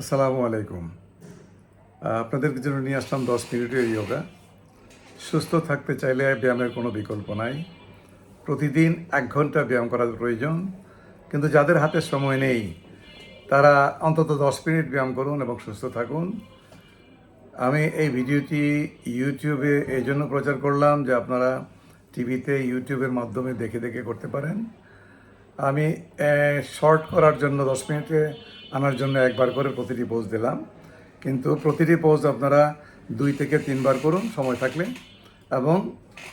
আসসালামু আলাইকুম। আপনাদের জন্য নিয়ে আসলাম দশ মিনিটের যোগা সুস্থ থাকতে চাইলে ব্যায়ামের কোনো বিকল্প নাই। প্রতিদিন এক ঘণ্টা ব্যায়াম করার প্রয়োজন। কিন্তু যাদের হাতে সময় নেই, তারা অন্তত দশ মিনিট ব্যায়াম করুন এবং সুস্থ থাকুন। আমি এই ভিডিওটি ইউটিউবে এই জন্য প্রচার করলাম যে আপনারা টিভিতে, ইউটিউবের মাধ্যমে দেখে দেখে করতে পারেন। আমি শর্ট করার জন্য দশ মিনিটে আনার জন্য একবার করে প্রতিটি পোজ দিলাম। কিন্তু প্রতিটি পোজ আপনারা দুই থেকে তিনবার করুন, সময় থাকলে, এবং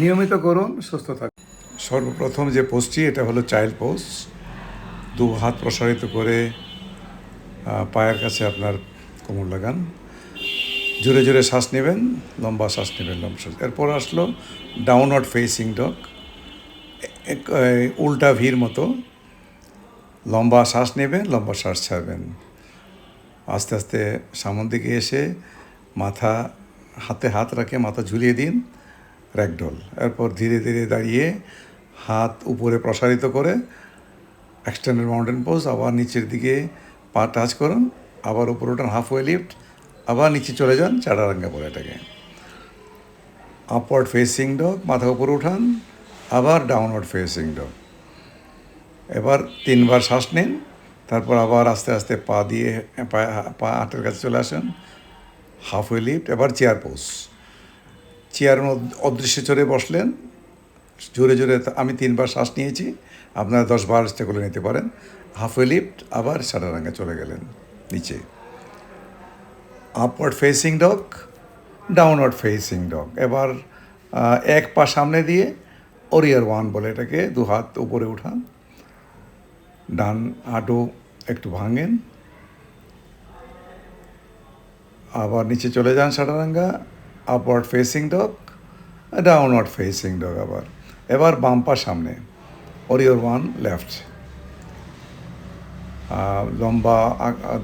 নিয়মিত করুন, সুস্থ থাকুন। সর্বপ্রথম যে পোজটি এটা হলো চাইল্ড পোজ দু হাত প্রসারিত করে পায়ের কাছে আপনার কোমর লাগান। জোরে জোরে শ্বাস নেবেন, লম্বা শ্বাস নেবেন, লম্বা শ্বাস। এরপর আসলো ডাউনওয়ার্ড ফেসিং ডগ উল্টা ভির মতো। লম্বা শ্বাস নেবেন, লম্বা শ্বাস ছাড়বেন। আস্তে আস্তে সামন দিকে এসে মাথা, হাতে হাত রাখে, মাথা ঝুলিয়ে দিন র্যাকডল এরপর ধীরে ধীরে দাঁড়িয়ে হাত উপরে প্রসারিত করে এক্সটেন্ডেড মাউন্টেন পোজ আবার নিচের দিকে পা টাচ করুন, আবার উপরে উঠান হাফ ওয়ে লিফট আবার নিচে চলে যান চাড়ারাঙ্গা বলে এটাকে আপওয়ার্ড ফেসিং ডগ মাথা উপরে উঠান, আবার ডাউনওয়ার্ড ফেসিং ডগ এবার তিনবার শ্বাস নিন, তারপর আবার আস্তে আস্তে পা দিয়ে পা হাতের কাছে চলে আসেন হাফ ওয়ে লিফট এবার চেয়ার পোজ চেয়ার অদৃশ্য চড়ে বসলেন, জোরে জোরে আমি তিনবার শ্বাস নিয়েছি, আপনারা দশ বার চেষ্টা করে নিতে পারেন হাফ ওয়ে লিফট আবার সাদা সাদারাঙ্গা চলে গেলেন, নিচে। Upward facing dog downward facing dog এবার এক পা সামনে দিয়ে ওরিয়ার ওয়ান বলে এটাকে দু হাত উপরে উঠান। ডান হাঁটু একটু ভাঙেন। আবার নিচে চলে যান সাটারাঙ্গা upward facing dog downward facing dog আবার। এবার বাম পা সামনে ওরিয়র ওয়ান লেফট লম্বা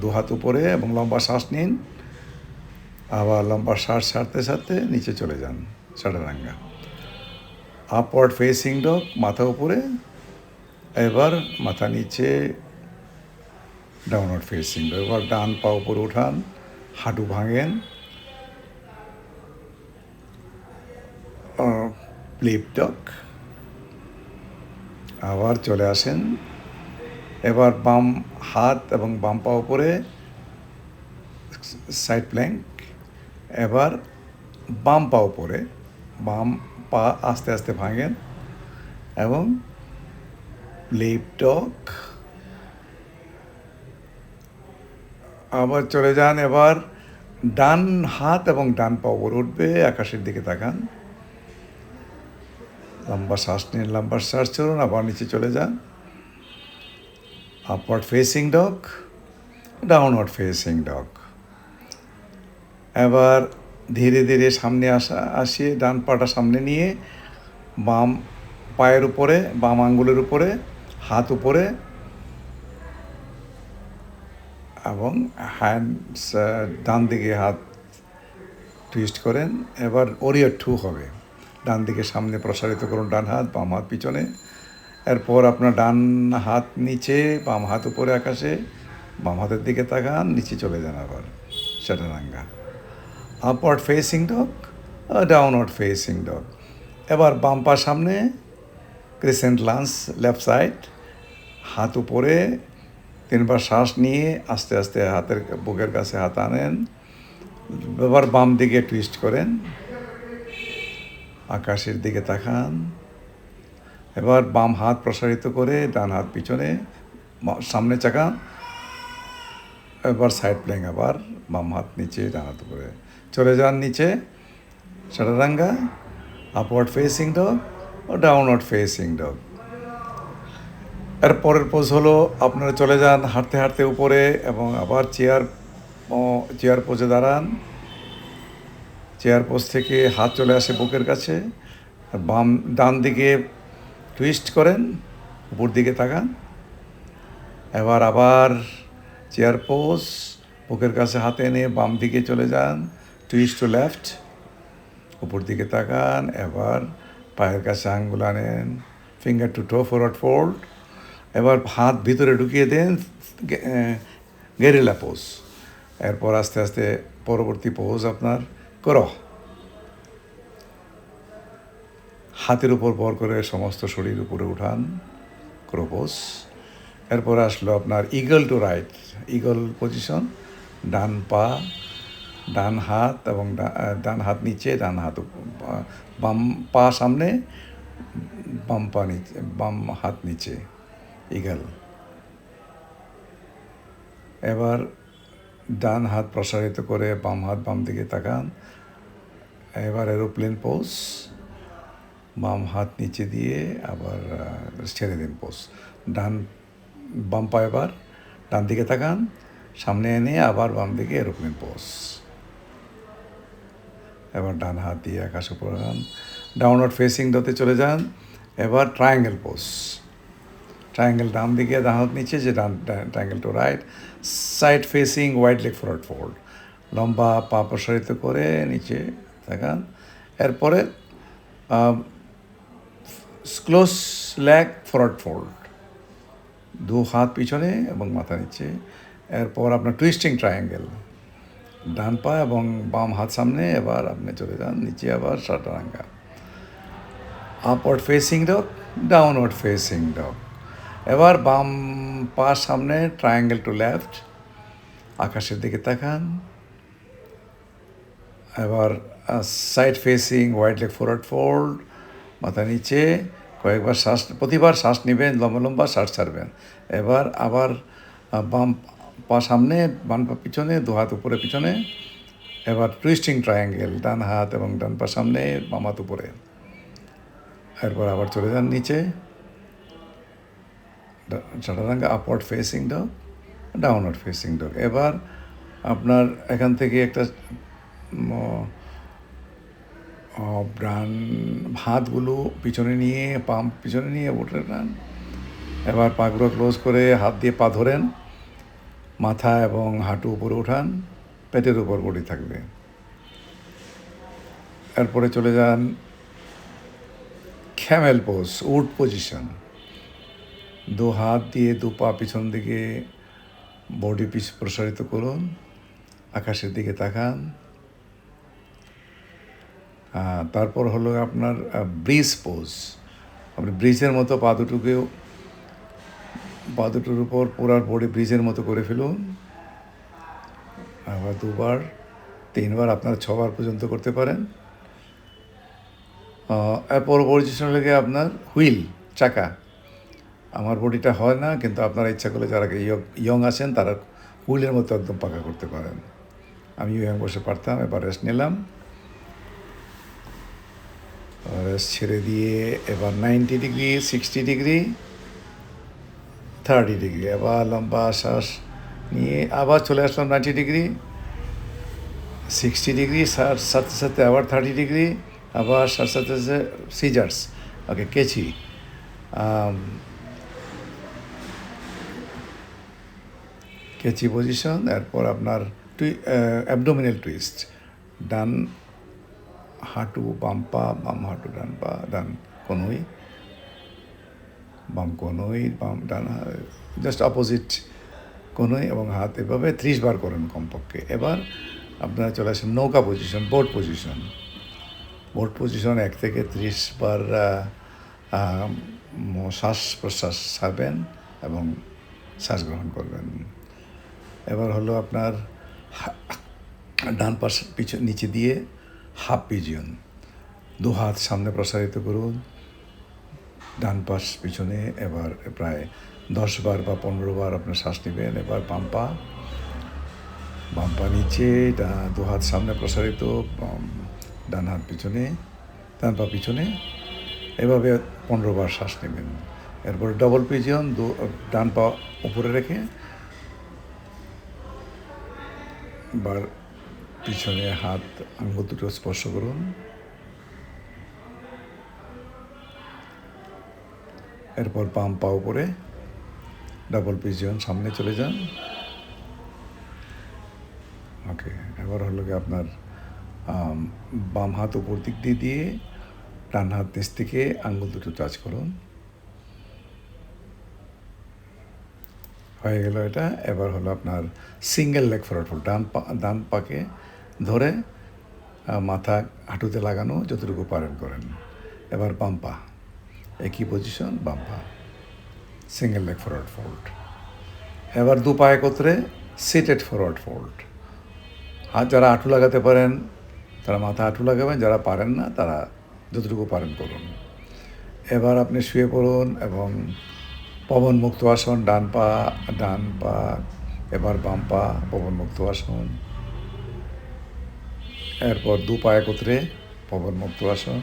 দু হাত উপরে এবং লম্বা শ্বাস নিন। আবার লম্বা শ্বাস ছাড়তে ছাড়তে নিচে চলে যান সাটারাঙ্গা। আপওয়ার্ড ফেসিং ডগ মাথা উপরে এবার মাথা নিচে ডাউনওয়ার্ড ফেসিং এবার ডান পা উপরে উঠান, হাঁটু ভাঙেন। প্লিপ ডগ আবার চলে আসেন। এবার বাম হাত এবং বাম পা উপরে সাইড প্ল্যাঙ্ক এবার বাম পা উপরে, বাম পা আস্তে আস্তে ভাঙেন এবং লিপটক আবার চলে যান এবার ডান হাত এবং ডান পা উপরে উঠবে, আকাশের দিকে তাকান। লম্বা শ্বাস নিন, লম্বা শ্বাস চলুন, আবার নিচে চলে যান। Upward facing dog downward facing dog এবার ধীরে ধীরে সামনে আসা, আসিয়ে ডান পাটা সামনে নিয়ে বাম পায়ের উপরে, বাম আঙ্গুলের উপরে হাত উপরে এবং হ্যান্ড ডান দিকে হাত টুইস্ট করেন। এবার ওরিয়ার টু হবে। ডান দিকে সামনে প্রসারিত করুন, ডান হাত, বাম হাত পিছনে। এরপর আপনার ডান হাত নিচে, বাম হাত উপরে আকাশে, বাম হাতের দিকে তাকান, নিচে চলে যান আবার চাটারাঙ্গা upward facing dog downward facing dog এবার বাম পা সামনে ক্রিসেন্ট লান্স লেফট সাইড হাত উপরে, তিনবার শ্বাস নিয়ে আস্তে আস্তে হাতের বুকের কাছে হাত আনেন এবার বাম দিকে টুইস্ট করেন, আকাশের দিকে তাকান, এবার বাম হাত প্রসারিত করে ডান হাত পিছনে সামনে চাকান, এবার সাইড প্লেং আবার বাম হাত নিচে, ডান হাত উপরে। চলে যান নিচে সাটারাঙ্গা আপওয়ার্ড ফেসিং ডগ ও ডাউনওয়ার্ড ফেসিং ডগ এর পরের পোজ হলো, আপনারা চলে যান হাঁটতে হাঁটতে উপরে এবং আবার চেয়ার চেয়ার পোজে দাঁড়ান। চেয়ার পোজ থেকে হাত চলে আসে বুকের কাছে, আর বাম, ডান দিকে টুইস্ট করেন, উপর দিকে তাকান। এবার আবার চেয়ার পোজ বুকের কাছে হাতে এনে বাম দিকে চলে যান টুইস্ট টু লেফট উপর দিকে তাকান, এবার পায়ের কাছে আঙ্গুল আনেন finger to toe forward fold এবার হাত ভিতরে ঢুকিয়ে দেন গেরিলা পোজ। এরপর আস্তে আস্তে পরবর্তী পোজ আপনার করো। হাতের উপর ভর করে সমস্ত শরীর উপরে উঠান ক্রোপোস এরপর আসলো আপনার eagle to right eagle position ডান পা, ডান হাত এবং ডান হাত নিচে, ডান হাত বাম পা সামনে, বাম পা নিচে, বাম হাত নিচে। ইগল এবার ডান হাত প্রসারিত করে বাম হাত বাম দিকে তাকান। এবার এরোপ্লেন পোজ বাম হাত নিচে দিয়ে আবার ছেড়ে দিন পোজ ডান, বাম পা এবার, ডান দিকে তাকান। সামনে এনে আবার বাম দিকে এরোপ্লেন পোজ এবার ডান হাত দিয়ে আকাশে পড়ান। ডাউনওয়ার্ড ফেসিং ডতে চলে যান। এবার ট্রায়াঙ্গেল পোজ ট্রায়াঙ্গেল ডান দিকে ডান হাত নিচে যে ডান triangle to right side facing wide leg forward fold লম্বা পা প্রসারিত করে নিচে তাকান। এরপরে ক্লোজ লেগ ফরওয়ার্ড ফোল্ড দু হাত পিছনে এবং মাথা নিচে। এরপর আপনার টুইস্টিং ট্রায়াঙ্গেল ডান পা এবং বাম হাত সামনে, এবার আপনি চলে যান, নিচে আবার সাটারাঙ্গা upward facing dog downward facing dog এবার বাম পা সামনে ট্রায়াঙ্গেল টু লেফট আকাশের দিকে তাকান। এবার side facing wide leg forward fold মাথা নিচে, কয়েকবার শ্বাস, প্রতিবার শ্বাস নেবেন, লম্বা লম্বা শ্বাস ছাড়বেন। এবার আবার বাম পা সামনে, বাম পা পিছনে, দু হাত উপরে পিছনে, এবার টুইস্টিং ট্রায়াঙ্গেল ডান হাত এবং ডান পা সামনে, বাম হাত উপরে। এরপর আবার চলে যান নিচে। চাটারাঙ্গা upward facing dog downward facing dog এবার আপনার এখান থেকে একটা ডান হাতগুলো পিছনে নিয়ে পাম্প পিছনে নিয়ে উঠে নেন এবার পাগুলো ক্লোজ করে হাত দিয়ে পা ধরেন, মাথা এবং হাঁটু উপরে উঠান, পেটের উপর বডি থাকবে। এরপরে চলে যান ক্যামেল পোজ উড পজিশন দু হাত দিয়ে দু পা পিছন দিকে বডি পিস প্রসারিত করুন, আকাশের দিকে তাকান। তারপর হলো আপনার ব্রিজ পোজ আপনি ব্রিজের মতো পা দুটোকেও, পা দুটোর উপর পুরার বডি ব্রিজের মতো করে ফেলুন। আবার দুবার, তিনবার, আপনারা ছবার পর্যন্ত করতে পারেন। পজিশন লেগে আপনার হুইল, চাকা। আমার বডিটা হয় না, কিন্তু আপনারা ইচ্ছা করলে যারা ইয়ং আছেন, তারা হুইলের মতো একদম পাকা করতে পারেন। আমি ইয়ং বসে পারতাম, এবার রেস্ট নিলাম। রেস্ট ছেড়ে দিয়ে এবার ninety degree sixty degree thirty degree আবার লম্বা শ্বাস নিয়ে আবার চলে আসলাম নাইনটি ডিগ্রি সিক্সটি ডিগ্রি সাথে সাথে আবার থার্টি ডিগ্রি আবার সাথে সাথে সিজার্স ওকে কেচি কেচি পজিশন এরপর আপনার টুই অ্যাবডোমিনাল টুইস্ট ডান হাঁটু বাম পা, বাম হাঁটু, ডান পা, ডান কনুই বাম কনুই বাম, ডান জাস্ট অপোজিট কনুই এবং হাত এভাবে ত্রিশ বার করেন কমপক্ষে। এবার আপনারা চলে আসেন নৌকা position boat position boat position এক থেকে ত্রিশ বার শ্বাস প্রশ্বাস ছাড়বেন এবং শ্বাস গ্রহণ করবেন। এবার হলো আপনার ডান পাশ পিছু, নিচে দিয়ে হাফ পিজিয়ন। দু হাত সামনে প্রসারিত করুন। ডান পাশ পিছনে এবার প্রায় দশ বার বা পনেরো বার আপনার শ্বাস নেবেন। এবার বাম পা নিচে দু হাত সামনে প্রসারিত ডান হাত পিছনে, ডান পা পিছনে। এভাবে পনেরো বার শ্বাস নেবেন। এরপর ডবল পিজিয়ন দু ডান পা উপরে রেখে বার পিছনে হাত, আঙ্গুল দুটো স্পর্শ করুন। এরপর পাম পা উপরে ডাবল পিজিয়ন সামনে চলে যান। ওকে এবার হলো কি আপনার বাম হাত উপর দিক দিয়ে দিয়ে, ডান হাত নিচ থেকে আঙ্গুল দুটো টাচ করুন। হয়ে গেল এটা। এবার হলো আপনার সিঙ্গেল লেগ ফরওয়ার্ড ফোল্ড ডান পা, ডান পাকে ধরে মাথা হাঁটুতে লাগানো, যতটুকু পারেন করেন। এবার বাম পা, একই পজিশন বাম পা সিঙ্গেল লেগ ফরওয়ার্ড ফোল্ড এবার দু পা একত্রে সিটেড ফরওয়ার্ড ফোল্ড হাত যারা হাঁটু লাগাতে পারেন, তারা মাথা হাঁটু লাগাবেন, যারা পারেন না, তারা যতটুকু পারেন করুন। এবার আপনি শুয়ে পড়ুন এবং পবন মুক্ত আসন, ডান পা ডান পা, এবার বাম পা, পবন মুক্ত আসন। এরপর দু পা একত্রে পবন মুক্ত আসন।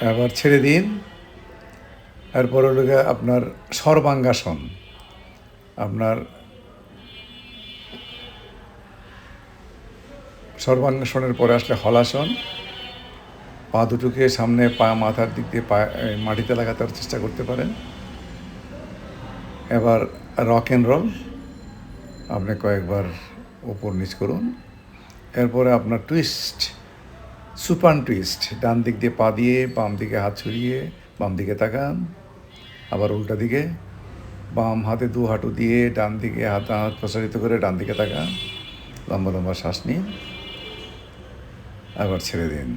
এবার ছেড়ে দিন। এরপর হলো আপনার সর্বাঙ্গাসন। আপনার সর্বাঙ্গাসনের পরে আসলে হলাসন। পা দুটোকে সামনে পা মাথার দিক দিয়ে পা মাটিতে লাগাতে চেষ্টা করতে পারেন। এবার রক অ্যান্ড রোল আপনি কয়েকবার উপর নিচ করুন। এরপরে আপনার টুইস্ট সুপান টুইস্ট ডান দিক দিয়ে পা দিয়ে বাম দিকে হাত ছড়িয়ে বাম দিকে তাকান। আবার উল্টা দিকে বাম হাতে দু হাঁটু দিয়ে ডান দিকে হাত হাত প্রসারিত করে ডান দিকে তাকান। লম্বা লম্বা শ্বাস নিন। আবার ছেড়ে দিন।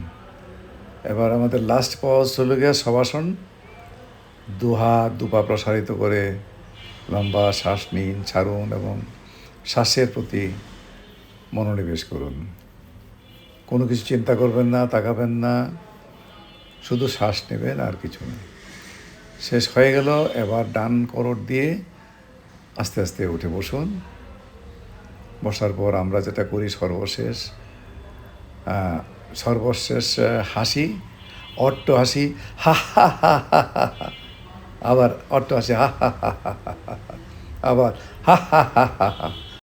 এবার আমাদের লাস্ট পজ হলো গিয়ে সবাসন দু দুপা প্রসারিত করে লম্বা শ্বাস নিন, ছাড়ুন এবং শ্বাসের প্রতি মনোনিবেশ করুন। কোনো কিছু চিন্তা করবেন না, তাকাবেন না, শুধু শ্বাস নেবেন আর কিছু না। শেষ হয়ে গেল, এবার ডান করট দিয়ে আস্তে আস্তে উঠে বসুন। বসার পর আমরা যেটা করি সর্বশেষ সর্বশেষ হাসি অট্ট হাসি হা হা হা হা হা। আবার অট্ট হাসি হা হা হা হা হা হা। আবার হা হা হা হা হা